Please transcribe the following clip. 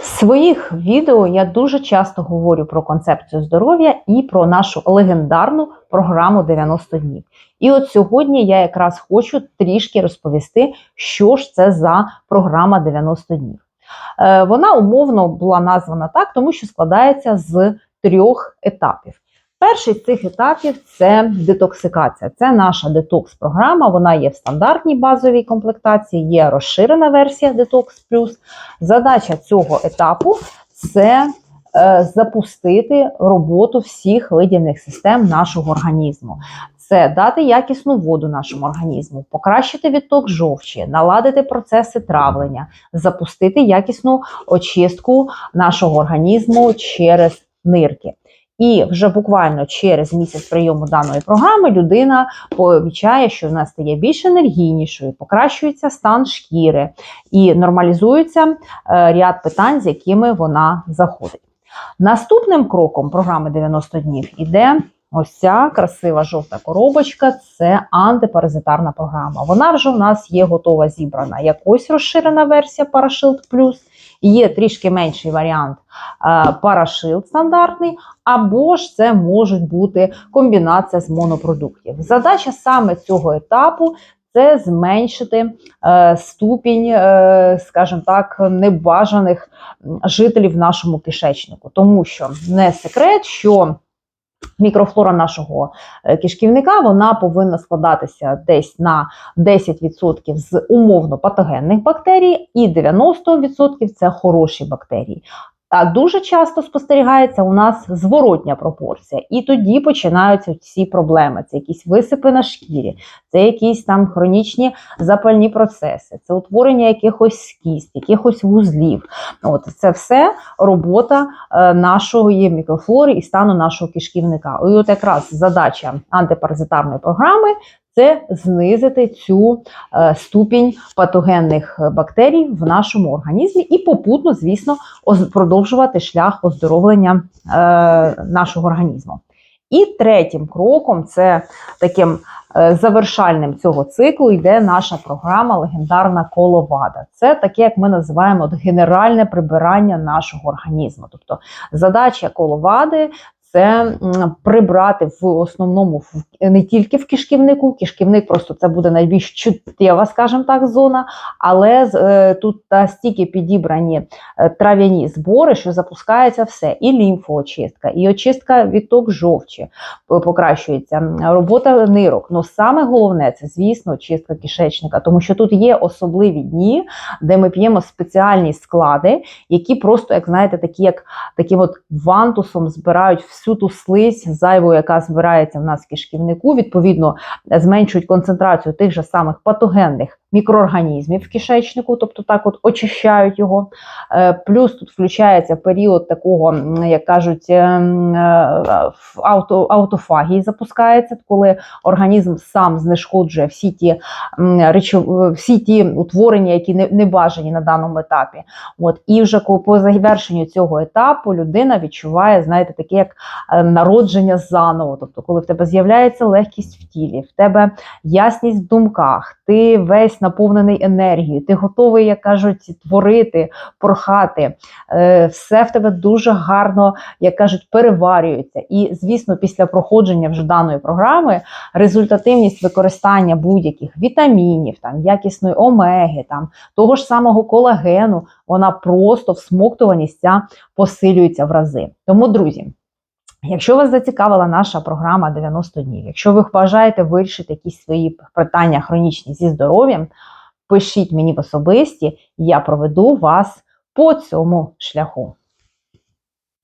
В своїх відео я дуже часто говорю про концепцію здоров'я і про нашу легендарну програму 90 днів. І от сьогодні я якраз хочу трішки розповісти, що ж це за програма 90 днів. Е, Вона умовно була названа так, тому що складається з трьох етапів. Перший з цих етапів це детоксикація. Це наша детокс-програма. Вона є в стандартній базовій комплектації, є розширена версія Detox Plus. Задача цього етапу це е, запустити роботу всіх видільних систем нашого організму. Це дати якісну воду нашому організму, покращити відток жовчі, наладити процеси травлення, запустити якісну очистку нашого організму через нирки. І вже буквально через місяць прийому даної програми людина помічає, що вона стає більш енергійнішою, покращується стан шкіри і нормалізується е, ряд питань, з якими вона заходить. Наступним кроком програми 90 днів іде ось ця красива жовта коробочка. Це антипаразитарна програма. Вона вже в нас є готова зібрана. Якось розширена версія Parashield Plus. Є трішки менший варіант парашил стандартний, або ж це можуть бути комбінація з монопродуктів. Задача саме цього етапу. Це зменшити е, ступінь, е, скажімо так, небажаних жителів в нашому кишечнику, тому що не секрет, що мікрофлора нашого е, кишківника вона повинна складатися десь на 10% з умовно патогенних бактерій, і 90% це хороші бактерії. А дуже часто спостерігається у нас зворотня пропорція, і тоді починаються всі проблеми. Це якісь висипи на шкірі, це якісь там хронічні запальні процеси, це утворення якихось кіст, якихось вузлів. От це все робота е, нашої мікрофлори і стану нашого кишківника. І от якраз задача антипаразитарної програми це знизити цю е, ступінь патогенних бактерій в нашому організмі і попутно, звісно, продовжувати шлях оздоровлення е, нашого організму. І третім кроком, це таким е, завершальним цього циклу, йде наша програма Легендарна коловада. Це таке, як ми називаємо генеральне прибирання нашого організму. Тобто задача коловади це прибрати в основному не тільки в кишківнику. Кишківник просто це буде найбільш чуттєва, скажімо так, зона, але е, тут настільки підібрані е, трав'яні збори, що запускається все: і лімфоочистка, і очистка відток жовчі покращується, робота нирок. Ну саме головне це, звісно, чистка кишечника, тому що тут є особливі дні, де ми п'ємо спеціальні склади, які просто, як знаєте, такі як таким от вантусом збирають всю ту слизь зайву, яка збирається в нас в кишківнику, відповідно, зменшують концентрацію тих же самих патогенних мікроорганізмів в кишечнику, тобто так от очищають його. Е, Плюс тут включається період такого, як кажуть, е, в ауто, аутофагії запускається, коли організм сам знешкоджує всі ті речов- всі ті утворення, які не, не бажані на даному етапі. От і вже по завершенню цього етапу людина відчуває, знаєте, таке як е, народження заново. Тобто, коли в тебе з'являється легкість в тілі, в тебе ясність в думках, ти весь наповнений енергією, ти готовий, як кажуть, творити, прохати. Е, Все в тебе дуже гарно, як кажуть, переварюється. І, звісно, після проходження вже даної програми результативність використання будь-яких вітамінів, там якісної омеги, там того ж самого колагену, вона просто всмоктуваність ця посилюється в рази. Тому, друзі. Якщо вас зацікавила наша програма 90 днів, якщо ви бажаєте вирішити якісь свої питання хронічні зі здоров'ям, пишіть мені в особисті, я проведу вас по цьому шляху.